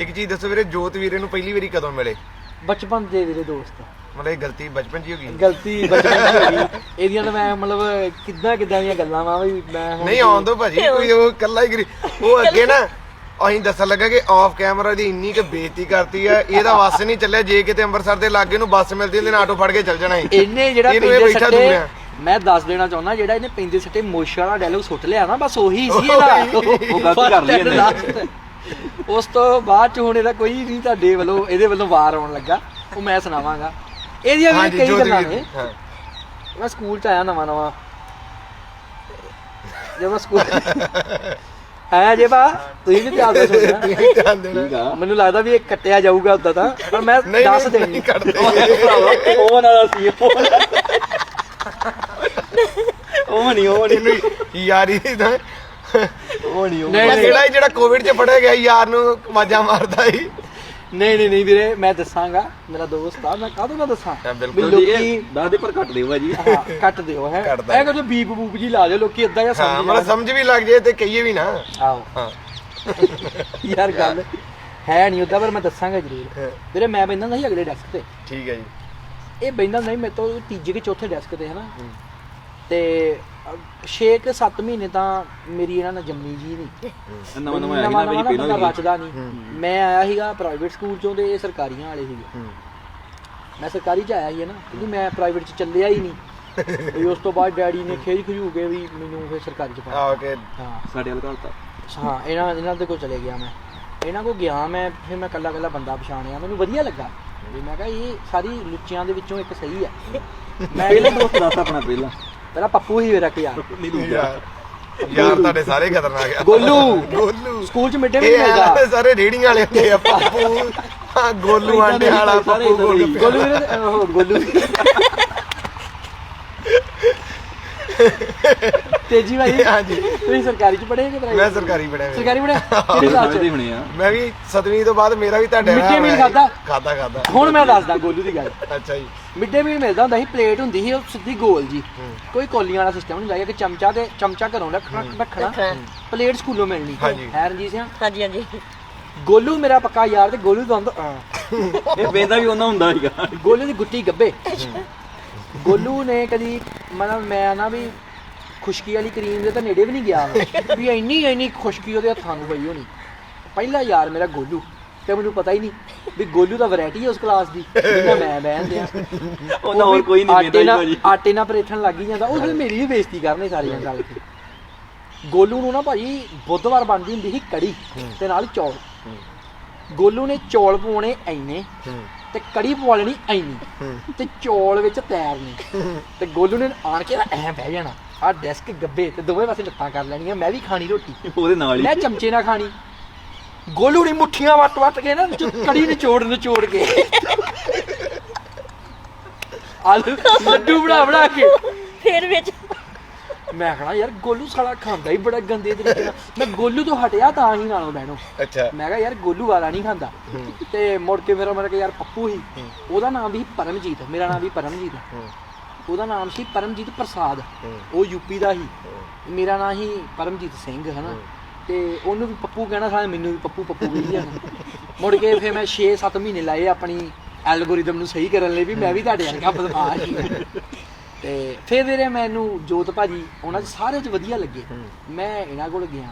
ਇੱਕ ਚੀਜ਼ ਦੱਸੋ ਵੀਰੇ ਜੋਤ ਵੀਰੇ ਨੂੰ ਪਹਿਲੀ ਵਾਰੀ ਕਦੋਂ ਮਿਲੇ? ਬਚਪਨ ਦੇ ਵੀਰੇ ਦੋਸਤ। ਮਤਲਬ ਇਹ ਗਲਤੀ ਬਚਪਨ 'ਚ ਹੀ ਹੋ ਗਈ? ਗਲਤੀ ਬਚਪਨ ਦੀ ਹੋ ਗਈ। ਇਹਦੀਆਂ ਤਾਂ ਮੈਂ ਮਤਲਬ ਕਿੱਦਾਂ ਕਿੱਦਾਂ ਦੀਆਂ ਗੱਲਾਂ ਵਾ ਵੀ ਮੈਂ ਹੁਣ ਨਹੀਂ ਆਉਣ ਦੋ ਭਾਜੀ ਕੋਈ ਉਹ ਕੱਲਾ ਹੀ ਗਰੀ ਉਹ ਅੱਗੇ ਨਾ ਅਸੀਂ ਦੱਸਣ ਲੱਗਾ ਕਿ ਆਫ ਕੈਮਰਾ ਦੀ ਇੰਨੀ ਕੁ ਬੇਇੱਜ਼ਤੀ ਕਰਤੀ ਆ ਇਹਦਾ ਵਾਸ ਨਹੀਂ ਚੱਲਿਆ। ਜੇ ਕਿਤੇ ਅੰਮ੍ਰਿਤਸਰ ਦੇ ਲਾਗੇ ਨੂੰ ਬੱਸ ਮਿਲਦੀ ਹੁੰਦੀ ਨਾ ਆਟੋ ਫੜ ਕੇ ਚੱਲ ਜਾਣਾ ਸੀ। ਇਹਨੇ ਜਿਹੜਾ ਇਹਨੂੰ ਇਹ ਪੈਂਦੇ ਬੈਠਾ ਸੱਟੇ। ਮੈਂ ਦੱਸ ਦੇਣਾ ਚਾਹੁੰਦਾ ਜਿਹੜਾ ਇਹਨੇ ਪੈਂਦੇ ਸੱਟੇ ਮੋਸ਼ ਵਾਲਾ ਡਾਇਲੋਗ ਸੁੱਟ ਲਿਆ ਨਾ ਬਸ ਉਹੀ ਸੀ ਇਹਦਾ। ਉਹ ਗਲਤੀ ਕਰ ਲਈ ਇਹਨੇ। ਉਸ ਤੋਂ ਬਾਅਦ ਚ ਹੁਣ ਇਹਦਾ ਕੋਈ ਨਹੀਂ ਤੁਹਾਡੇ ਵੱਲੋਂ ਇਹਦੇ ਵੱਲੋਂ ਵਾਰ ਆਉਣ ਲੱਗਾ ਉਹ ਮੈਂ ਸੁਣਾਵਾਂਗਾ। ਇਹਦੀਆਂ ਵੀ ਕਈ ਗੱਲਾਂ ਨੇ। ਹਾਂ। ਮੈਂ ਸਕੂਲ ਚ ਆਇਆ ਨਵਾਂ ਨਵਾਂ। ਜਦ ਮੈਂ ਸਕੂਲ ਆਇਆ ਜੇ ਬਾ ਤੁਸੀਂ ਵੀ ਧਿਆਨ ਦੇ ਸੁਣਿਆ ਮੈਨੂੰ ਲੱਗਦਾ ਵੀ ਇਹ ਕੱਟਿਆ ਜਾਊਗਾ ਉਦਾਂ ਤਾਂ ਪਰ ਮੈਂ ਦੱਸ ਦੇਣੀ। ਉਹ ਨਾ ਸੀ ਉਹ ਉਹ ਨਹੀਂ ਉਹ ਨਹੀਂ ਯਾਰੀ ਦੀ ਤਾਂ। ਉਹ ਨਹੀਂ ਉਹ ਨਹੀਂ। ਕਿਹੜਾ ਜਿਹੜਾ ਕੋਵਿਡ 'ਚ ਫੜਿਆ ਗਿਆ ਯਾਰ ਨੂੰ ਆਵਾਜ਼ਾਂ ਮਾਰਦਾ ਸੀ। ਨਹੀਂ ਨਹੀਂ ਨਹੀਂ ਵੀਰੇ ਮੈਂ ਦੱਸਾਂਗਾ। ਮੇਰਾ ਦੋਸਤ ਆ ਮੈਂ ਕਾਹਦੋਂ ਨਾ ਦੱਸਾਂ? ਹਾਂ, ਬਿਲਕੁਲ। ਵੀ ਲੋਕੀ ਦੱਸ ਦੇ ਪਰ ਘੱਟ ਦਿਓ ਭਾਜੀ। ਹਾਂ ਕੱਟ ਦਿਓ ਹੈ। ਕੱਟਦਾ ਇਹ ਕਹੋ ਬੀਪ ਬੂਪ ਜੀ ਲਾ ਦਿਓ ਲੋਕੀ ਇਦਾਂ ਜਾਂ ਹਾਂ ਸਮਝ ਮਤਲਬ ਸਮਝ ਵੀ ਲੱਗ ਜੇ ਤੇ ਕਹੀਏ ਵੀ ਨਾ। ਆਓ ਹਾਂ। ਯਾਰ ਗੱਲ ਹੈ ਨਹੀਂ ਉਦਾਂ ਪਰ ਮੈਂ ਦੱਸਾਂਗਾ ਜ਼ਰੂਰ। ਹਾਂ, ਵੀਰੇ ਮੈਂ ਬੈਠਾ ਹੁੰਦਾ ਸੀ ਅਗਲੇ ਡੈਸਕ ਤੇ। ਠੀਕ ਹੈ ਜੀ। ਇਹ ਬੈਠਾ ਨਹੀਂ ਮੇਰੇ ਤੋਂ ਤੀਜੇ ਕਿ ਚੌਥੇ ਡੈਸਕ ਤੇ ਹਨਾ ਤੇ 6 ਕਿ 7 ਮਹੀਨੇ ਤਾਂ ਮੇਰੀ ਇਹਨਾਂ ਨਾਲ ਜੰਮੀ ਜੀ ਨਹੀਂ। ਨਵਾਂ ਨਵਾਂ ਆਇਆ ਨਾ ਬੰਦਾ ਪਹਿਲਾਂ ਬਚਦਾ ਨਹੀਂ। ਮੈਂ ਆਇਆ ਸੀਗਾ ਪ੍ਰਾਈਵੇਟ ਸਕੂਲ ਚੋਂ ਤੇ ਇਹ ਸਰਕਾਰੀਆਂ ਵਾਲੇ ਸੀਗੇ। ਮੈਂ ਸਰਕਾਰੀ ਚ ਆਇਆ ਸੀ ਨਾ ਕਿਉਂਕਿ ਮੈਂ ਪ੍ਰਾਈਵੇਟ ਚ ਚੱਲਿਆ ਹੀ ਨਹੀਂ। ਵੀ ਉਸ ਤੋਂ ਬਾਅਦ ਡੈਡੀ ਨੇ ਖੇਜ ਖਜੂ ਕੇ ਵੀ ਮੈਨੂੰ ਫਿਰ ਸਰਕਾਰੀ ਚ ਪਾਇਆ ਆ ਕੇ ਹਾਂ। ਸਾਡੇ ਵਾਲ ਘਰ ਤਾਂ ਹਾਂ ਇਹਨਾਂ ਇਹਨਾਂ ਦੇ ਕੋਲ ਚਲੇ ਗਿਆ ਮੈਂ। ਇਹਨਾਂ ਕੋਲ ਗਿਆ ਮੈਂ ਫਿਰ ਮੈਂ ਕੱਲਾ ਕੱਲਾ ਬੰਦਾ ਪਛਾਣਿਆ। ਮੈਨੂੰ ਵਧੀਆ ਲੱਗਾ। ਵੀ ਮੈਂ ਕਿਹਾ ਇਹ ਸਾਰੀ ਲੁੱਚਿਆਂ ਦੇ ਵਿੱਚੋਂ ਇੱਕ ਸਹੀ ਹੈ ਮੈਂ ਪਹਿਲਾਂ ਦੋਸਤ ਦੱਸ ਆਪਣਾ ਪਹਿਲਾਂ। ਪਹਿਲਾਂ ਪੱਪੂ ਹੀ ਮੇਰਾ ਕਿ ਯਾਰ। ਨਹੀਂ ਯਾਰ। ਯਾਰ ਤੁਹਾਡੇ ਸਾਰੇ ਖਤਰਨਾਕ ਆ। ਗੋਲੂ। ਗੋਲੂ। ਸਕੂਲ ਚ ਮਿੱਡੇ ਵੀ ਇਹ ਮਿਲਦਾ। ਆ ਸਾਰੇ ਰੇੜੀਆਂ ਵਾਲੇ ਹੁੰਦੇ ਆ ਪੱਪੂ। ਹਾਂ ਗੋਲੂ ਆਂਡੇ ਵਾਲਾ ਪੱਪੂ ਗੋਲ ਹੀ। ਗੋਲੂ। ਵੀਰੇ ਉਹ ਗੋਲੂ। ਤੇਜੀ ਭਾਈ। ਹਾਂਜੀ। ਤੁਸੀਂ ਸਰਕਾਰੀ ਚ ਪੜ੍ਹੇ ਕਿ ਮੈਂ ਪ੍ਰਾਈਵੇਟ ਸਰਕਾਰੀ ਪੜਿਆ। ਸਰਕਾਰੀ ਪੜ੍ਹੇ ਕਿਹੜੀ ਕਲਾਸ ਚ? ਹੋਣੇ ਆ। ਮੈਂ ਵੀ 7ਵੀਂ ਤੋਂ ਬਾਅਦ ਮੇਰਾ ਵੀ ਤੁਹਾਡੇ day meal ਖਾਧਾ? ਖਾਦਾ ਖਾਦਾ ਹੁਣ ਮੈਂ ਦੱਸਦਾ ਗੋਲੂ ਦੀ ਗੱਲ। ਅੱਛਾ ਜੀ। ਮਿੱਡੇ ਮੀਲ ਮਿਲਦਾ ਹੁੰਦਾ ਸੀ ਪਲੇਟ ਹੁੰਦੀ ਸੀ ਉਹ ਸਿੱਧੀ ਗੋਲ ਜੀ। ਕੋਈ ਕੋਲੀਆਂ ਵਾਲਾ ਸਿਸਟਮ ਨਹੀਂ ਲਾਇਆ ਕਿ ਚਮਚਾ ਤੇ ਚਮਚਾ ਘਰੋਂ ਰੱਖਣਾ ਰੱਖਣਾ। ਪਲੇਟ ਸਕੂਲੋਂ ਮਿਲਣੀ। ਹਾਂਜੀ। ਹੈ ਰਣਜੀਤ ਸਿੰਘ? ਹਾਂਜੀ ਹਾਂਜੀ। ਗੋਲੂ ਮੇਰਾ ਪੱਕਾ ਯਾਰ ਤੇ ਗੋਲੂ ਦੰਦ ਇਹ ਵੇਂਦਾ ਵੀ ਉਹਨਾਂ ਹੁੰਦਾ ਸੀਗਾ। ਗੋਲੂ ਦੀ ਗੁੱਟੀ ਗੱਬੇ। ਗੋਲੂ ਨੇ ਕਦੀ ਮਤਲਬ ਮੈਂ ਨਾ ਵੀ ਖੁਸ਼ਕੀ ਵਾਲੀ ਕਰੀਮ ਦੇ ਤਾਂ ਨੇੜੇ ਵੀ ਨਹੀਂ ਗਿਆ ਮੈਂ। ਵੀ ਇੰਨੀ ਇੰਨੀ ਖੁਸ਼ਕੀ ਉਹਦੇ ਹੱਥਾਂ ਨੂੰ ਪਈ ਹੋਣੀ। ਪਹਿਲਾ ਯਾਰ ਮੇਰਾ ਗੋਲੂ ਤੇ ਮੈਨੂੰ ਪਤਾ ਹੀ ਨਹੀਂ ਵੀ ਗੋਲੂ ਦਾ ਵੈਰਾਈਟੀ ਹੈ ਉਸ ਕਲਾਸ ਦੀ ਜਿੰਨਾ ਮੈਂ ਬਹਿੰਦੇ ਆ ਉਹਨਾਂ ਹੋਰ ਕੋਈ ਨਹੀਂ ਨਾਲ ਭਾਜੀ ਆਟੇ ਨਾਲ ਪਰੇਠਣ ਲੱਗ ਹੀ ਜਾਂਦਾ ਉਹ ਫਿਰ ਮੇਰੀ ਵੀ ਬੇਇੱਜ਼ਤੀ ਕਰਨੇ ਸਾਰੀਆਂ ਗੱਲ ਕੇ ਗੋਲੂ ਨੂੰ ਨਾ ਭਾਜੀ ਬੁੱਧਵਾਰ ਬਣਦੀ ਹੁੰਦੀ ਸੀ ਕੜੀ ਤੇ ਨਾਲ ਚੌਲ। ਗੋਲੂ ਨੇ ਚੌਲ ਪਵਾਉਣੇ ਐਨੇ ਤੇ ਕੜੀ ਪਵਾ ਲੈਣੀ ਐਨੀ ਤੇ ਚੌਲ ਵਿੱਚ ਤੈਰਨੇ। ਤੇ ਗੋਲੂ ਨੇ ਆਣ ਕੇ ਐ ਬਹਿ ਜਾਣਾ। ਆ ਡੈਸਕ ਗੱਬੇ ਤੇ ਦੋਵੇਂ ਪਾਸੇ ਲੱਤਾਂ ਕਰ ਲੈਣੀਆਂ ਮੈਂ ਵੀ ਖਾਣੀ ਰੋਟੀ। ਉਹਦੇ ਨਾਲ ਹੀ। ਮੈਂ ਚਮਚੇ ਨਾਲ ਖਾਣੀ। ਗੋਲੂ ਨੇ ਮੁੱਠੀਆਂ ਵੱਟ ਵੱਟ ਕੇ ਨਾ ਚ- ਕੜੀ ਨਿਚੋੜ ਨਿਚੋੜ ਕੇ। ਆਲੂ ਲੱਡੂ ਬਣਾ ਬਣਾ ਕੇ। ਫਿਰ ਵਿੱਚ। ਮੈਂ ਕਹਣਾ ਯਾਰ ਗੋਲੂ ਸਾਲਾ ਖਾਂਦਾ ਹੀ ਬੜਾ ਗੰਦੇ ਤਰੀਕੇ ਨਾਲ। ਮੈਂ ਗੋਲੂ ਤੋਂ ਹਟਿਆ ਤਾਂ ਹੀ ਨਾਲੋਂ ਬਹਿਣੋ। ਅੱਛਾ। ਮੈਂ ਕਿਹਾ ਯਾਰ ਗੋਲੂ ਵਾਲਾ ਨਹੀਂ ਖਾਂਦਾ। ਤੇ ਮੁੜ ਕੇ ਮੇਰਾ ਮੇਰੇ ਕਿ ਯਾਰ ਪੱਪੂ ਹੀ। ਉਹਦਾ ਨਾਮ ਵੀ ਪਰਮਜੀਤ ਮੇਰਾ ਨਾਮ ਵੀ ਪਰਮਜੀਤ। ਉਹਦਾ ਨਾਮ ਸੀ ਪਰਮਜੀਤ ਪ੍ਰਸਾਦ। ਉਹ ਯੂਪੀ ਦਾ ਹੀ। ਮੇਰਾ ਨਾਮ ਹੀ ਪਰਮਜੀਤ ਸਿੰਘ ਹਨਾ। ਤੇ ਉਹਨੂੰ ਵੀ ਪੱਪੂ ਕਹਿਣਾ ਸਾਲੇ ਮੈਨੂੰ ਵੀ ਪੱਪੂ ਪੱਪੂ ਕਹੀ ਜਾਣਾ ਮੁੜ ਕੇ ਫਿਰ ਮੈਂ 6-7 ਮਹੀਨੇ ਲਾਏ ਆਪਣੀ ਐਲਗੋਰਿਦਮ ਨੂੰ ਸਹੀ ਕਰਨ ਲਈ ਵੀ ਮੈਂ ਵੀ ਤੁਹਾਡੇ ਵਰਗਾ ਬਦਮਾਸ਼ ਹੀ ਤੇ ਫਿਰ ਵੀਰੇ ਮੈਨੂੰ ਜੋਤ ਭਾਜੀ ਉਹਨਾਂ ਦੇ ਸਾਰੇ ਚ ਵਧੀਆ ਲੱਗੇ। ਮੈਂ ਇਹਨਾਂ ਕੋਲ ਗਿਆ।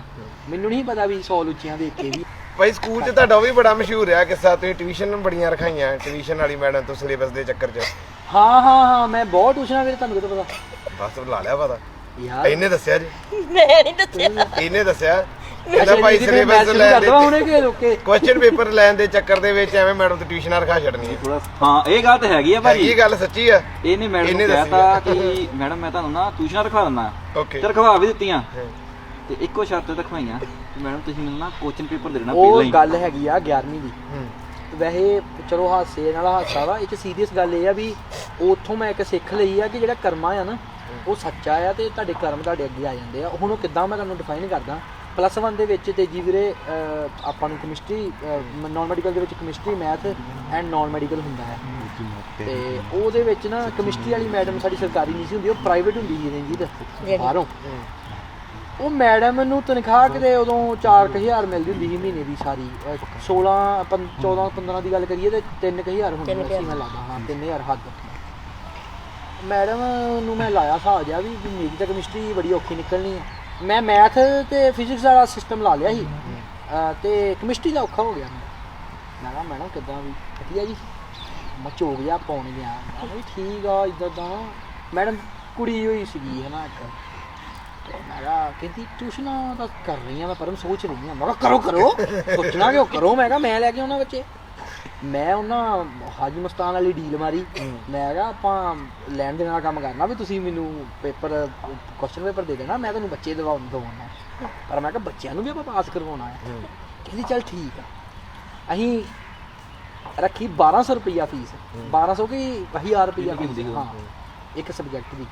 ਮੈਨੂੰ ਨਹੀਂ ਪਤਾ ਵੀ 100 ਲੁੱਚੀਆਂ ਦੇਖ ਕੇ ਵੀ। ਭਾਈ ਸਕੂਲ 'ਚ ਤੁਹਾਡਾ ਵੀ ਬੜਾ ਮਸ਼ਹੂਰ ਰਿਹਾ ਕਿੱਸਾ ਤੁਸੀਂ ਟਿਊਸ਼ਨ ਬੜੀਆਂ ਰਖਾਈਆਂ ਟਿਊਸ਼ਨ ਵਾਲੀ ਮੈਡਮ ਤੋਂ ਸਿਲੇਬਸ ਦੇ ਚੱਕਰ 'ਚ। ਹਾਂ ਹਾਂ ਹਾਂ ਮੈਂ ਬਹੁਤ ਟਿਊਸ਼ਨਾਂ ਵੀਰੇ ਤੁਹਾਨੂੰ ਕਿਤੇ ਪਤਾ। ਬਸ ਲਾ ਲਿਆ ਪਤਾ। ਯਾਰ। ਇਹਨੇ ਦੱਸਿਆ ਜੀ? ਮੈਂ ਨਹੀਂ ਦੱਸਿਆ। ਇਹਨੇ ਦੱਸਿਆ? ਕਹਿੰਦਾ ਭਾਈ ਸਿਲੇਬਸ ਕਰ ਦੇ ਹੁਣੇ ਕਿ ਰੁਕੇ? ਕੁਐਸਚਨ ਪੇਪਰ ਲੈਣ ਦੇ ਚੱਕਰ ਦੇ ਵਿੱਚ ਐਵੇਂ ਮੈਡਮ ਤੇ ਟਿਊਸ਼ਨਾਂ ਰਖਾ ਛੱਡਣੀ ਥੋੜਾ ਹਾਂ ਇਹ ਗੱਲ ਤਾਂ ਹੈਗੀ ਆ ਭਾਜੀ ਇਹ ਗੱਲ ਸੱਚੀ ਆ। ਇਹਨੇ ਮੈਡਮ ਇਹਨੇ ਨੂੰ ਦੱਸੀ ਕਹਿਤਾ ਕਿ ਮੈਡਮ ਮੈਂ ਤੁਹਾਨੂੰ ਨਾ ਟਿਊਸ਼ਨਾਂ ਰਖਵਾ ਦਿੰਦਾ। ਓਕੇ ਤੇ ਰਖਵਾ ਵੀ ਦਿੱਤੀਆਂ। ਤੇ ਇੱਕੋ ਸ਼ਰਤ ਤੇ ਰਖਵਾਈਆਂ। ਕਿ ਮੈਡਮ ਤੁਸੀਂ ਮੈਨੂੰ ਨਾ ਕੋਚਿੰਗ ਪੇਪਰ ਦੇ ਦੇਣਾ ਉਹ ਪਹਿਲਾਂ ਹੀ। ਗੱਲ ਹੈਗੀ ਆ 11ਵੀਂ ਦੀ। ਹੂੰ। ਵੈਸੇ ਚਲੋ ਹਾਸੇ ਨਾਲ ਹਾਸਾ ਵਾ ਚ ਸੀਰੀਅਸ ਗੱਲ ਇਹ ਆ ਵੀ ਉੱਥੋਂ ਮੈਂ ਇੱਕ ਸਿੱਖ ਲਈ ਆ ਕਿ ਜਿਹੜਾ ਕਰਮਾ ਆ ਨਾ ਉਹ ਸੱਚਾ ਆ ਤੇ ਤੁਹਾਡੇ ਕਰਮ ਤੁਹਾਡੇ ਅੱਗੇ ਆ ਜਾਂਦੇ ਆ। ਹੁਣ ਉਹ ਕਿੱਦਾਂ ਮੈਂ ਤੁਹਾਨੂੰ ਡਿਫਾਈਨ ਕਰਦਾ। ਪਲੱਸ 1 ਦੇ ਵਿੱਚ ਤੇ ਜੀ ਵੀਰੇ ਆਪਾਂ ਨੂੰ ਕੈਮਿਸਟਰੀ ਨਾਨ ਮੈਡੀਕਲ ਦੇ ਵਿੱਚ chemistry math and non medical ਹੁੰਦਾ ਹੈ। ਤੇ ਉਹਦੇ ਵਿੱਚ ਨਾ ਕੈਮਿਸਟਰੀ ਵਾਲੀ ਮੈਡਮ ਸਾਡੀ ਸਰਕਾਰੀ ਨਹੀਂ ਸੀ ਹੁੰਦੀ ਉਹ ਪ੍ਰਾਈਵੇਟ ਹੁੰਦੀ ਸੀ ਰਣਜੀਤ। ਬਾਹਰੋਂ। ਉਹ ਮੈਡਮ ਨੂੰ ਤਨਖਾਹ ਕਿਤੇ ਉਦੋਂ 4000 ਮਿਲਦੀ ਹੁੰਦੀ ਸੀ ਮਹੀਨੇ ਦੀ ਸਾਰੀ। ਅਹ 16 ਪੰ- 14 15 ਦੀ ਗੱਲ ਕਰੀਏ ਤੇ 3000 ਹੁੰਦੀ ਸੀ। ਮੈਂ ਲਾਦਾ ਹਾਂ 3000 ਹੱਦ। ਮੈਡਮ ਨੂੰ ਮੈਂ ਲਾਇਆ ਹਿਸਾਬ ਜਿਹਾ ਵੀ ਮੇਰੀ ਤਾਂ ਕੈਮਿਸਟਰੀ ਬੜੀ ਔਖੀ ਨਿਕਲਣੀ ਹੈ ਮੈਂ ਮੈਥ ਤੇ ਫਿਜ਼ਿਕਸ ਵਾਲਾ ਸਿਸਟਮ ਲਾ ਲਿਆ ਸੀ। ਤੇ ਕੈਮਿਸਟਰੀ ਦਾ ਔਖਾ ਹੋ ਗਿਆ। ਮੈਂ ਕਿਹਾ ਮੈਡਮ ਕਿੱਦਾਂ ਵੀ? ਵਧੀਆ ਜੀ। ਮੈਂ ਝੋਕ ਜਾ ਪਾਉਣ ਗਿਆ। ਮੈਂ ਠੀਕ ਆ ਇਦਾਂ ਦਾ ਮੈਡਮ ਕੁੜੀ ਹੋਈ ਸੀਗੀ ਹੈ ਨਾ ਇੱਕ। ਕਿਹਾ ਕਹਿੰਦੀ ਟਿਊਸ਼ਨਾਂ ਤਾਂ ਕਰ ਰਹੀ ਆ ਮੈਂ ਪਰਮ ਸੋਚ ਰਹੀ ਆ ਮੈਂ ਕਿਹਾ ਕਰੋ ਕਰੋ ਸੋਚਣਾ ਕਿਉਂ? ਕਰੋ ਮੈਂ ਕਿਹਾ ਮੈਂ ਲੈ ਕੇ ਆਉਣਾ ਬੱਚੇ। ਮੈਂ ਉਹਨਾਂ ਹਾਜੀ ਮਸਤਾਨ ਵਾਲੀ ਡੀਲ ਮਾਰੀ। ਮੈਂ ਕਿਹਾ ਆਪਾਂ ਲੈਣ ਦੇਣ ਵਾਲਾ ਕੰਮ ਕਰਨਾ ਵੀ ਤੁਸੀਂ ਮੈਨੂੰ ਪੇਪਰ ਕੁਐਸਚਨ ਪੇਪਰ ਦੇ ਦੇਣਾ ਮੈਂ ਤੁਹਾਨੂੰ ਬੱਚੇ ਦਿਵਾਉਣ ਦਵਾਉਣਾ। ਪਰ ਮੈਂ ਕਿਹਾ ਬੱਚਿਆਂ ਨੂੰ ਵੀ ਆਪਾਂ ਪਾਸ ਕਰਵਾਉਣਾ ਹੈ। ਕਹਿੰਦੀ ਚੱਲ ਠੀਕ ਆ। ਅਸੀਂ ਰੱਖੀ 1200 ਰੁਪਈਆ ਫੀਸ 1200 ਕੀ 1000 ਰੁਪਈਆ ਫੀਸ। ਹਾਂ। ਇੱਕ ਸਬਜੈਕਟ ਦੀ।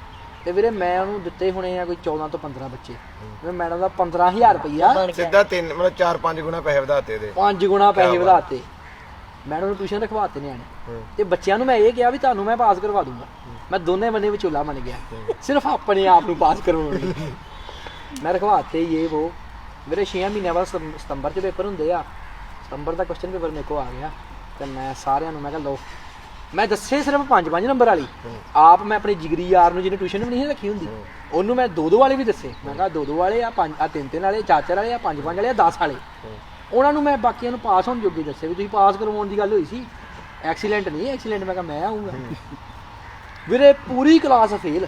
ਤੇ ਵੀਰੇ ਮੈਂ ਉਹਨੂੰ ਦਿੱਤੇ ਹੋਣੇ ਆ ਕੋਈ 14 ਤੋਂ 15 ਬੱਚੇ। ਤੇ ਮੈਡਮ ਦਾ 15000 ਰੁਪਈਆ। ਸਿੱਧਾ ਤਿੰਨ ਮਤਲਬ ਚਾਰ ਪੰਜ ਗੁਣਾ ਪੈਸੇ ਵਧਾਤੇ ਦੇ ਪੰਜ ਗੁਣਾ ਪੈਸੇ। ਵਧਾਤੇ। ਮੈਡਮ ਨੂੰ ਟਿਊਸ਼ਨ ਰਖਵਾਤੇ ਨਿਆਣੇ। ਤੇ ਬੱਚਿਆਂ ਨੂੰ ਮੈਂ ਇਹ ਕਿਹਾ ਵੀ ਤੁਹਾਨੂੰ ਮੈਂ ਪਾਸ ਕਰਵਾ ਦੂੰਗਾ। ਮੈਂ ਦੋਨੇ ਬੰਦੇ ਵਿਚੋਲਾ ਬਣ ਗਿਆ। ਸਿਰਫ ਆਪਣੇ ਆਪ ਨੂੰ ਪਾਸ ਕਰਵਾਉਣ ਲਈ। ਮੈਂ ਰਖਵਾਤੇ ਇਹ ਉਹ ਮੇਰੇ 6 ਮਹੀਨਿਆਂ ਬਾਅਦ ਸਤੰ- ਸਤੰਬਰ 'ਚ ਪੇਪਰ ਹੁੰਦੇ ਆ। ਸਤੰਬਰ ਦਾ ਕੁਐਸਚਨ ਪੇਪਰ ਮੇਰੇ ਆ ਗਿਆ। ਤੇ ਮੈਂ ਸਾਰਿਆਂ ਨੂੰ ਮੈਂ ਕਿਹਾ ਲਓ ਮੈਂ ਦੱਸੇ ਸਿਰਫ 5-5 ਨੰਬਰ ਵਾਲੀ। ਆਪ ਮੈਂ ਆਪਣੇ ਜਿਗਰੀ ਯਾਰ ਨੂੰ ਜਿਹਨੇ ਟਿਊਸ਼ਨ ਵੀ ਨਹੀਂ ਰੱਖੀ ਹੁੰਦੀ ਉਹਨੂੰ ਮੈਂ ਦੋ ਦੋ ਵਾਲੇ ਵੀ ਦੱਸੇ। ਮੈਂ ਕਿਹਾ ਦੋ ਦੋ ਵਾਲੇ ਆ ਪੰਜ ਆ ਤਿੰਨ ਤਿੰਨ ਵਾਲੇ ਚਾਰ ਚਾਰ ਵਾਲੇ ਆ ਪੰਜ ਪੰਜ ਵਾਲੇ ਆ 10 ਵਾਲੇ। ਉਹਨਾਂ ਨੂੰ ਮੈਂ ਬਾਕੀਆਂ ਨੂੰ ਪਾਸ ਹੋਣ ਜੋਗੇ ਦੱਸੇ ਵੀ ਤੁਸੀਂ ਪਾਸ ਕਰਵਾਉਣ ਦੀ ਗੱਲ ਹੋਈ ਸੀ। ਐਕਸੀਲੈਂਟ ਨਹੀਂ ਐਕਸੀਲੈਂਟ ਮੈਂ ਕਿਹਾ ਮੈਂ ਆਉਂਗਾ ਵੀਰੇ ਪੂਰੀ ਕਲਾਸ ਫੇਲ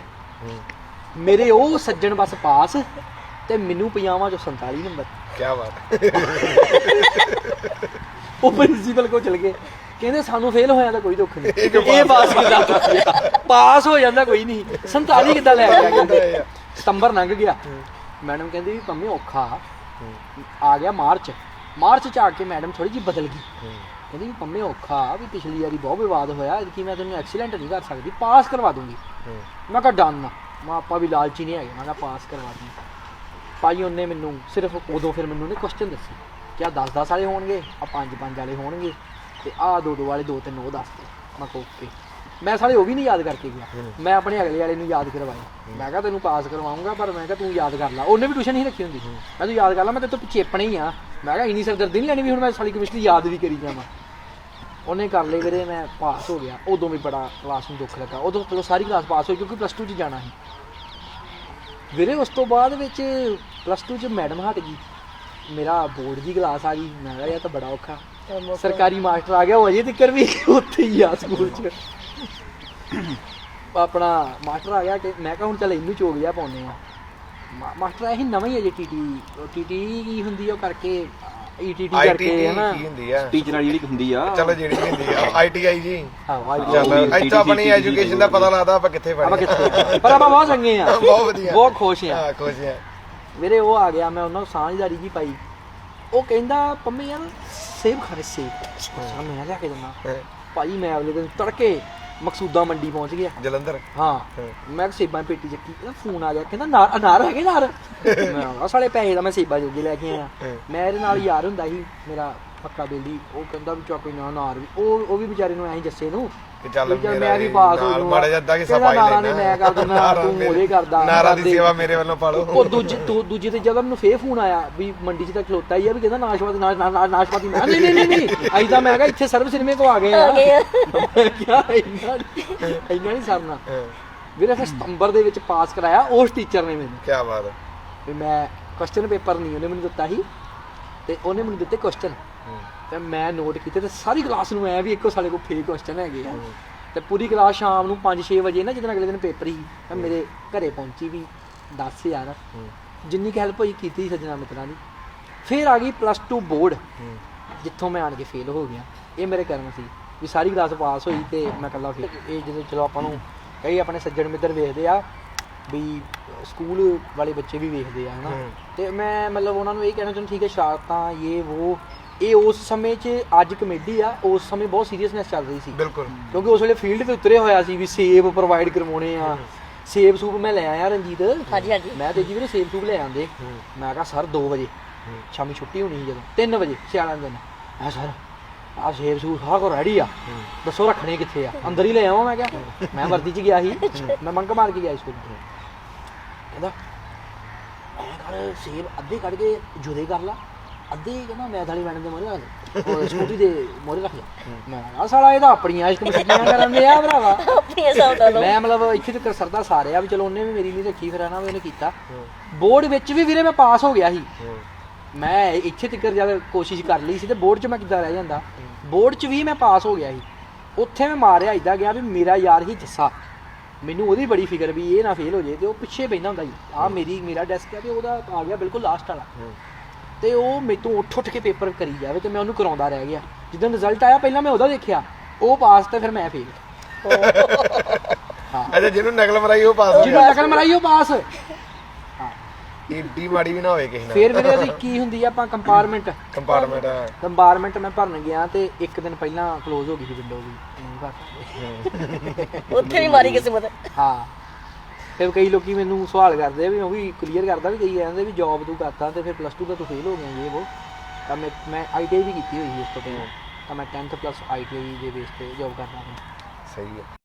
ਮੇਰੇ ਉਹ ਸੱਜਣ ਬਸ ਪਾਸ ਤੇ ਮੈਨੂੰ ਪਜਾਮਾ ਚੋਂ 47 ਨੰਬਰ ਕੀ ਬਾਤ। ਉਹ ਪ੍ਰਿੰਸੀਪਲ ਕੋ ਚਲ ਗਏ। ਕਹਿੰਦੇ ਸਾਨੂੰ ਫੇਲ ਹੋਇਆ ਤਾਂ ਕੋਈ ਦੁੱਖ ਨਹੀਂ। ਇਹ ਪਾਸ ਕਿੱਦਾਂ ਪਾਸ ਹੋ ਜਾਂਦਾ ਕੋਈ ਨਹੀਂ। 47 ਕਿੱਦਾਂ ਲੈ ਗਿਆ ਕਹਿੰਦੇ। ਸਤੰਬਰ ਲੰਘ ਗਿਆ। ਮੈਡਮ ਕਹਿੰਦੀ ਵੀ ਪੰਮੀ ਔਖਾ। ਆ ਗਿਆ ਮਾਰਚ। ਮਾਰਚ ਚ ਆ ਕੇ ਮੈਡਮ ਥੋੜੀ ਜਿਹੀ ਬਦਲ ਗਈ। ਕਹਿੰਦੀ ਵੀ ਪੰਮੇ ਔਖਾ ਵੀ ਪਿਛਲੀ ਵਾਰੀ ਬਹੁਤ ਵਿਵਾਦ ਹੋਇਆ। ਕਿ ਮੈਂ ਤੈਨੂੰ ਐਕਸੀਲੈਂਟ ਨਹੀਂ ਕਰ ਸਕਦੀ। ਪਾਸ ਕਰਵਾ ਦੂੰਗੀ। ਮੈਂ ਕਿਹਾ ਡਨ ਮੈਂ ਆਪਾਂ ਵੀ ਲਾਲਚੀ ਨਹੀਂ ਹੈਗੇ। ਮੈਂ ਕਿਹਾ ਪਾਸ ਕਰਵਾ ਦੂੰ ਭਾਈ ਉਹਨੇ ਮੈਨੂੰ ਸਿਰਫ ਉਦੋਂ ਫਿਰ ਮੈਨੂੰ ਨੇ ਕੁਐਸਚਨ ਦੱਸੇ। ਕਿ ਆ 10 10 ਵਾਲੇ ਹੋਣਗੇ ਆ 5 5 ਵਾਲੇ ਹੋਣਗੇ। ਤੇ ਆ ਦੋ ਦੋ ਵਾਲੇ ਦੋ ਤਿੰਨ ਉਹ ਦੱਸਦੇ ਮੈਂ ਕਿਹਾ ਓਕੇ ਮੈਂ ਸਾਲੇ ਉਹ ਵੀ ਨਹੀਂ ਯਾਦ ਕਰਕੇ ਗਿਆ। ਮੈਂ ਆਪਣੇ ਅਗਲੇ ਵਾਲੇ ਨੂੰ ਯਾਦ ਕਰਵਾਇਆ ਮੈਂ ਕਿਹਾ ਤੈਨੂੰ ਪਾਸ ਕਰਵਾਉਂਗਾ ਪਰ ਮੈਂ ਕਿਹਾ ਤੂੰ ਯਾਦ ਕਰ ਲੈ। ਉਹਨੇ ਵੀ ਟਿਊਸ਼ਨ ਨਹੀਂ ਰੱਖੀ ਹੁੰਦੀ। ਮੈਂ ਤੂੰ ਯਾਦ ਕਰ ਲੈ ਮੈਂ ਤੇਰੇ ਤੋਂ ਪਿਛੇਪਣੇ ਹੀ ਆ। ਮੈਂ ਕਿਹਾ ਇੰਨੀ ਸਰਦਰਦੀ ਨਹੀਂ ਲੈਣੀ ਵੀ ਹੁਣ ਮੈਂ ਸਾਲੀ ਕਮਿਸ਼ਨਰੀ ਯਾਦ ਵੀ ਕਰੀ ਜਾਵਾਂ। ਉਹਨੇ ਕਰ ਲਈ ਵੀਰੇ ਮੈਂ ਪਾਸ ਹੋ ਗਿਆ। ਉਦੋਂ ਵੀ ਬੜਾ ਕਲਾਸ ਨੂੰ ਦੁੱਖ ਲੱਗਾ। ਉਦੋਂ ਚਲੋ ਸਾਰੀ ਕਲਾਸ ਪਾਸ ਹੋਈ ਕਿਉਂਕਿ ਪਲੱਸ 2 ਚ ਜਾਣਾ ਸੀ। ਵੀਰੇ ਉਸ ਤੋਂ ਬਾਅਦ ਵਿੱਚ ਪਲੱਸ 2 ਚ ਮੈਡਮ ਹਟ ਗਈ। ਮੇਰਾ ਬੋਰਡ ਦੀ ਕਲਾਸ ਆ ਗਈ। ਮੈਂ ਕਿਹਾ ਯਾਰ ਤਾਂ ਬੜਾ ਔਖਾ। ਸਰਕਾਰੀ ਮਾਸਟਰ ਆ ਗਿਆ ਉਹ ਅਜੇ ਤੱਕ ਵੀ ਉੱਥੇ ਹੀ ਆ ਸਕੂਲ 'ਚ। ਆਪਣਾ ਮਾਸਟਰ ਆ ਗਿਆ ਕਿ ਮੈਂ ਕਿਹਾ ਹੁਣ ਚੱਲ ਇਹਨੂੰ ਚੋਗ ਜਿਹਾ ਪਾਉਨੇ ਆ ਮਾਸਟਰ ਇਹ ਨਵਾਂ ਹੀ ਅਜੇ ਟੀਟੀ ਟੀਟੀ ਕੀ ਹੁੰਦੀ ਆ ਉਹ ਕਰਕੇ ਈਟੀਟੀ ਕਰਕੇ ਹੈ ਨਾ ਟੀਚਰ ਵਾਲੀ ਜਿਹੜੀ ਹੁੰਦੀ ਆ। ਚਲੋ ਜਿਹੜੀ ਹੁੰਦੀ ਆ ਆਈਟੀਆਈ ਜੀ। ਹਾਂ ਵਾਹ ਚੱਲ ਇੱਥੇ ਆਪਣੀ ਐਜੂਕੇਸ਼ਨ ਦਾ ਪਤਾ ਲੱਗਦਾ ਆਪਾਂ ਕਿੱਥੇ ਆਪਾਂ ਪੜ੍ਹੇ ਕਿੱਥੇ ਪਰ ਆਪਾਂ ਬਹੁਤ ਚੰਗੇ ਆ। ਬਹੁਤ ਵਧੀਆ। ਬਹੁਤ ਖੁਸ਼ ਆ। ਹਾਂ ਖੁਸ਼ ਆ। ਵੀਰੇ ਉਹ ਆ ਗਿਆ ਮੈਂ ਉਹਨਾਂ ਨੂੰ ਸਾਂਝਦਾਰੀ ਜੀ ਪਾਈ। ਉਹ ਕਹਿੰਦਾ ਪੰਮੇ ਯਾਰ ਸੇਬ ਖਾਣੇ ਸੇਬ ਅੱਛਾ ਮੈਂ ਲਿਆ ਕੇ ਦਿੰਦਾ। ਭਾਈ ਮੈਂ ਅਗਲੇ ਦਿਨ ਤੜਕੇ ਮਕਸੂਦਾ ਮੰਡੀ ਪਹੁੰਚ ਗਿਆ। ਜਲੰਧਰ? ਹਾਂ। ਮੈਂ ਸੇਬਾਂ ਪੇਟੀ ਚੱਕੀ। ਇਹਦਾ ਫੋਨ ਆ ਗਿਆ। ਕਹਿੰਦਾ ਨਾਰ ਅਨਾਰ ਹੈਗੇ ਨਾਰ ਮੈਂ ਆ ਸਾਲੇ ਪੈਸੇ ਦਾ ਮੈਂ ਸੇਬਾਂ ਜੋਗੇ ਲੈ ਕੇ ਆਇਆ। ਮੈਂ ਇਹਦੇ ਨਾਲ ਯਾਰ ਹੁੰਦਾ ਸੀ ਮੇਰਾ ਪੱਕਾ ਬੇਲੀ। ਉਹ ਕਹਿੰਦਾ ਵੀ ਚਾ ਕੋਈ ਨਾ ਨਾਰ ਵੀ ਉਹ ਉਹ ਵੀ ਵਿਚਾਰੇ ਨੂੰ ਐਂ ਜੱਸੇ ਨੂੰ ਕਿ ਚੱਲ ਵੀ ਚੱਲ ਮੇਰਾ ਮੈਂ ਵੀ ਵੀ ਪਾਸ ਹੋ ਨਾਲ ਜਾਊਂਗਾ। ਮਾੜਾ ਜਿਹਾ ਅੱਧਾ ਹਿੱਸਾ ਕਹਿੰਦਾ ਪਾਈ ਨਾਰਾਂ ਲੈਣਾ ਨੇ ਮੈਂ ਕਰ ਦਿੰਦਾ, ਨਾਰਾਂ ਤੂੰ ਮੇਰੇ- ਉਹਦੇ ਕਰਦਾ, ਨਾਰਾਂ ਦੀ ਕਰਦੇ। ਸੇਵਾ ਮੇਰੇ ਵੱਲੋਂ ਪਾਲੋ ਉਹ ਦੂਜੇ ਦੂ- ਦੂਜੇ ਤੇ ਜਦੋਂ ਮੈਨੂੰ ਫੇਰ ਫੋਨ ਆਇਆ ਵੀ ਮੰਡੀ 'ਚ ਤਾਂ ਖਲੋਤਾ ਹੀ ਆ ਵੀ ਕਹਿੰਦਾ ਨਾਸ਼ਪਾਤੀ ਨਾ- ਨਾ- ਨਾ- ਨਾਸ਼ਪਾਤੀ ਮੈਂ ਕਿਹਾ ਨਹੀਂ ਨਹੀਂ ਨਹੀਂ ਨਹੀਂ ਅਈ ਤਾਂ ਮੈਂ ਕਿਹਾ ਇੱਥੇ ਸਰਵ ਸਿਨੇਮੇ ਕੋ ਆ ਗਏ ਆ। ਆ ਗਏ ਆ। ਮੈਂ ਕਿਹਾ ਇੰਨਾ ਨੀ- ਇੰਨਾ ਨਹੀਂ ਸਰਨਾ। ਵੀਰੇ ਫਿਰ ਸਤੰਬਰ ਦੇ ਵਿੱਚ ਪਾਸ ਕਰਾਇਆ ਉਸ ਟੀਚਰ ਨੇ ਮੈਨੂੰ। ਕੀ ਬਾਤ ਹੈ। ਵੀ ਮੈਂ ਕੁਐਸਚਨ ਪੇਪਰ ਨਹੀਂ ਉਹਨੇ ਮੈਨੂੰ ਦਿੱਤਾ ਸੀ ਤੇ ਉਹਨੇ ਮੈਨੂੰ ਦਿੱਤੇ ਕੁਐਸਚਨ ਤੇ ਮੈਂ ਨੋਟ ਕੀਤੇ ਤੇ ਸਾਰੀ ਕਲਾਸ ਨੂੰ ਐ ਵੀ ਇੱਕੋ ਸਾਲੇ ਕੋਲ ਫੇਕ ਕੁਐਸਚਨ ਹੈਗੇ ਆ। ਤੇ ਪੂਰੀ ਕਲਾਸ ਸ਼ਾਮ ਨੂੰ 5-6 ਵਜੇ ਨਾ ਜਦੋਂ ਅਗਲੇ ਦਿਨ ਪੇਪਰ ਸੀ ਤਾਂ ਮੇਰੇ ਘਰੇ ਪਹੁੰਚੀ ਵੀ ਦੱਸ ਯਾਰ। ਜਿੰਨੀ ਕੁ ਹੈਲਪ ਹੋਈ ਕੀਤੀ ਸੱਜਣਾ ਮਿੱਤਰਾਂ ਦੀ। ਫਿਰ ਆ ਗਈ ਪਲੱਸ 2 ਬੋਰਡ ਜਿੱਥੋਂ ਮੈਂ ਆਣ ਕੇ ਫੇਲ ਹੋ ਗਿਆ। ਇਹ ਮੇਰੇ ਕਰਮ ਸੀ ਵੀ ਸਾਰੀ ਕਲਾਸ ਪਾਸ ਹੋਈ ਤੇ ਮੈਂ ਇਕੱਲਾ ਫੇਲ ਇਹ ਜਦੋਂ ਚਲੋ ਆਪਾਂ ਨੂੰ ਕਈ ਆਪਣੇ ਸੱਜਣ ਮਿੱਤਰ ਵੇਖਦੇ ਆ ਵੀ ਸਕੂਲ ਵਾਲੇ ਬੱਚੇ ਵੀ ਵੇਖਦੇ ਆ ਹਨਾ। ਤੇ ਮੈਂ ਮਤਲਬ ਉਹਨਾਂ ਨੂੰ ਇਹ ਕਹਿਣਾ ਚਾਹੁੰਦਾ ਠੀਕ ਹੈ ਸ਼ਰਾਰਤਾਂ ਇਹ ਉਹ ਇਹ ਉਸ ਸਮੇਂ 'ਚ ਅੱਜ ਕਮੇਡੀ ਆ ਉਸ ਸਮੇਂ ਬਹੁਤ ਸੀਰੀਅਸਨੈਸ ਚੱਲ ਰਹੀ ਸੀ। ਬਿਲਕੁਲ। ਕਿਉਂਕਿ ਉਸ ਵੇਲੇ ਫੀਲਡ ਤੇ ਉਤਰੇ ਹੋਇਆ ਸੀ ਵੀ ਸੇਬ ਪ੍ਰੋਵਾਈਡ ਕਰਵਾਉਣੇ ਆ। ਸੇਬ ਸੂਪ ਮੈਂ ਲੈ ਆਇਆ ਰਣਜੀਤ। ਹਾਂਜੀ ਹਾਂਜੀ। ਮੈਂ ਤੇ ਜੀ ਵੀਰੇ ਸੇਬ ਸੂਪ ਲੈ ਆਂਦੇ। ਮੈਂ ਕਿਹਾ ਸਰ 2 ਵਜੇ। ਸ਼ਾਮੀ ਛੁੱਟੀ ਹੋਣੀ ਸੀ ਜਦੋਂ। 3 ਵਜੇ ਸਿਆਲਾਂ ਦਿਨ। ਮੈਂ ਸਰ ਆ ਸੇਬ ਸੂਪ ਸਾਰਾ ਕੋ ਰੈਡੀ ਆ। ਦੱਸੋ ਰੱਖਣੇ ਕਿੱਥੇ ਆ? ਅੰਦਰ ਹੀ ਲੈ ਆਵਾਂ ਮੈਂ ਕਿਹਾ। ਮੈਂ ਵਰਦੀ 'ਚ ਗਿਆ ਸੀ। ਮੈਂ ਮੰਗ ਮਾਰ ਕੇ ਗਿਆ ਸਕੂਲ। ਕਹਿੰਦਾ ਯਾਰ ਸੇਬ ਅੱਧੇ ਕੱਢ ਕੇ ਜੁਦੇ ਕਰ ਲਾ। ਅੱਧੇ ਕਹਿੰਦਾ ਮੈਂ ਥਾਲੀ ਮੈਡਮ ਦੇ ਮੋਰੇ ਰੱਖ ਦੇ। ਉਹ ਸਕੂਟੀ ਦੇ ਮੋਰੇ ਰੱਖ ਜਾ ਮੈਂ ਆ ਸਾਲਾ ਇਹਦਾ ਆਪਣੀਆਂ ਇਸ਼ਕ ਮਸਤੀਆਂ ਕਰਨ ਦੇ ਆ ਭਰਾਵਾ। ਆਪਣੀਆਂ ਸੌਦਾ ਲਓ। ਮੈਂ ਮਤਲਬ ਇੱਥੇ ਤੱਕ ਸਰਦਾ ਸਾਰਿਆ ਵੀ ਚਲੋ ਉਹਨੇ ਵੀ ਮੇਰੀ ਲਈ ਰੱਖੀ ਫਿਰ ਹਨਾ ਵੀ ਉਹਨੇ ਕੀਤਾ। ਬੋਰਡ ਵਿੱਚ ਵੀ ਵੀਰੇ ਮੈਂ ਪਾਸ ਹੋ ਗਿਆ ਸੀ। ਮੈਂ ਇੱਥੇ ਤੱਕ ਜਦ ਕੋਸ਼ਿਸ਼ ਕਰ ਲਈ ਸੀ ਤੇ ਬੋਰਡ 'ਚ ਮੈਂ ਕਿੱਦਾਂ ਰਹਿ ਜਾਂਦਾ। ਬੋਰਡ 'ਚ ਵੀ ਮੈਂ ਪਾਸ ਹੋ ਗਿਆ ਸੀ। ਉੱਥੇ ਮੈਂ ਮਾਰਿਆ ਇਦਾਂ ਗਿਆ ਵੀ ਮੇਰਾ ਯਾਰ ਹੀ ਜੱਸਾ। ਮੈਨੂੰ ਉਹਦੀ ਬੜੀ ਫਿਕਰ ਵੀ ਇਹ ਨਾ ਫੇਲ ਹੋ ਜੇ ਤੇ ਉਹ ਪਿੱਛੇ ਬੈਠਾ ਹੁੰਦਾ ਜੀ ਆ ਮੇਰੀ ਮੇਰਾ ਡੈਸਕ ਹੈ ਤੇ ਉਹਦਾ ਆ ਗਿਆ ਬਿਲਕੁਲ ਲਾਸਟ ਵਾਲਾ। ਤੇ ਉਹ ਮੇਰੇ ਤੋਂ ਉੱਠ ਉੱਠ ਕੇ ਪੇਪਰ ਕਰੀ ਜਾਵੇ ਤੇ ਮੈਂ ਉਹਨੂੰ ਕਰਾਉਂਦਾ ਰਹਿ ਗਿਆ। ਜਦੋਂ ਰਿਜ਼ਲਟ ਆਇਆ ਪਹਿਲਾਂ ਮੈਂ ਉਹਦਾ ਦੇਖਿਆ। ਉਹ ਪਾਸ ਤੇ ਫਿਰ ਮੈਂ ਫੇਲ ਹਾਂ। ਅੱਛਾ ਜਿਹਨੂੰ ਨਕਲ ਮਰਾਈ ਉਹ ਪਾਸ ਹੋ ਜਿਹਨੂੰ ਨਕਲ ਮਰਾਈ ਉਹ ਪਾਸ ਏਡੀ ਮਾੜੀ ਵੀ ਨਾ ਹੋਵੇ ਕਿਸੇ ਨਾਲ। ਫਿਰ ਵੀਰੇ ਉਹਦੀ ਕੀ ਹੁੰਦੀ ਆ ਆਪਾਂ ਕੰਪਾਰਟਮੈਂਟ ਕੰਪਾਰਟਮੈਂਟ ਕੰਪਾਰਟਮੈਂਟ ਮੈਂ ਭਰਨ ਗਿਆ ਤੇ ਇੱਕ ਦਿਨ ਪਹਿਲਾਂ ਕਲੋਜ਼ ਹੋ ਗਈ ਸੀ ਵਿੰਡੋ ਵੀ। ਉੱਥੇ ਵੀ ਮਾਰੀ ਕਿਸਮਤ ਹਾਂ। ਫਿਰ ਕਈ ਲੋਕੀ ਮੈਨੂੰ ਸਵਾਲ ਕਰਦੇ ਆ ਵੀ ਉਹ ਵੀ ਕਲੀਅਰ ਕਰਦਾ ਵੀ ਕਈ ਕਹਿੰਦੇ ਵੀ ਜੌਬ ਤੂੰ ਕਰਤਾ ਤੇ ਫਿਰ ਪਲੱਸ 2 ਦਾ ਤੂੰ ਫੇਲ ਹੋ ਗਿਆ, ਇਹ ਉਹ। ਤਾਂ ਮੈਂ ਮੈਂ ਆਈਟੀਆਈ ਵੀ ਕੀਤੀ ਹੋਈ ਸੀ ਉਸ ਤੋਂ ਪਹਿਲਾਂ। ਤਾਂ ਮੈਂ 10th ਪਲੱਸ ਆਈਟੀਆਈ ਦੇ ਬੇਸ ਤੇ ਜੌਬ ਕਰਦਾ ਹਾਂ ਸਹੀ ਹੈ।